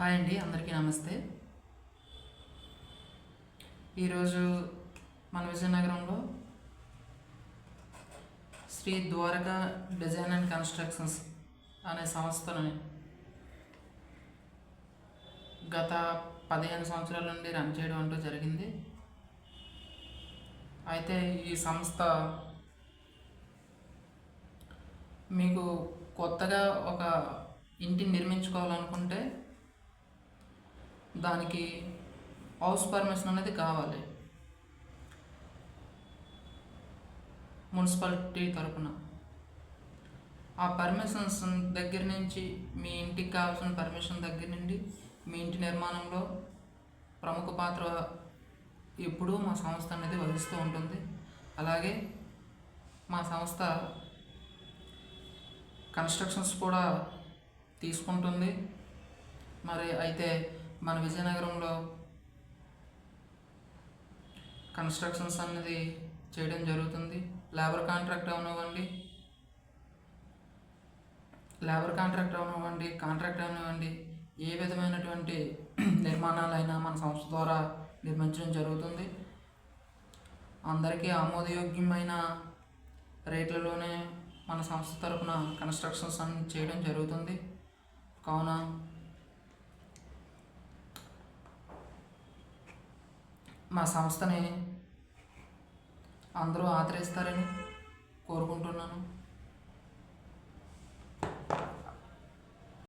Hi అండి అందరికీ నమస్తే. ఈరోజు మన విజయనగరంలో Shri Dwaraka design and constructions అనే సంస్థని గత పదిహేను సంవత్సరాల నుండి రన్ చేయడం అంటూ జరిగింది. అయితే ఈ సంస్థ మీకు కొత్తగా ఒక ఇంటిని నిర్మించుకోవాలనుకుంటే దానికి హౌస్ పర్మిషన్ అనేది కావాలి. మున్సిపాలిటీ తరపున. ఆ పర్మిషన్స్ దగ్గర నుంచి మీ ఇంటికి కావాల్సిన పర్మిషన్ దగ్గర నుండి మీ ఇంటి నిర్మాణంలో ప్రముఖ పాత్ర ఎప్పుడూ మా సంస్థ అనేది వహిస్తూ ఉంటుంది. అలాగే మా సంస్థ కన్స్ట్రక్షన్స్ కూడా తీసుకుంటుంది. మరి అయితే మన విజయనగరంలో కన్స్ట్రక్షన్స్ అనేది చేయడం జరుగుతుంది. లేబర్ కాంట్రాక్ట్ అవనివ్వండి. లేబర్ కాంట్రాక్ట్ అవనివ్వండి కాంట్రాక్ట్ అవనివ్వండి. ఏ విధమైనటువంటి నిర్మాణాలైనా మన సంస్థ ద్వారా నిర్మించడం జరుగుతుంది. అందరికీ ఆమోదయోగ్యమైన రేట్లలోనే మన సంస్థ తరపున కన్స్ట్రక్షన్స్ అన్ని చేయడం జరుగుతుంది. కావున మా సంస్థని అందరూ ఆదరిస్తారని కోరుకుంటున్నాను.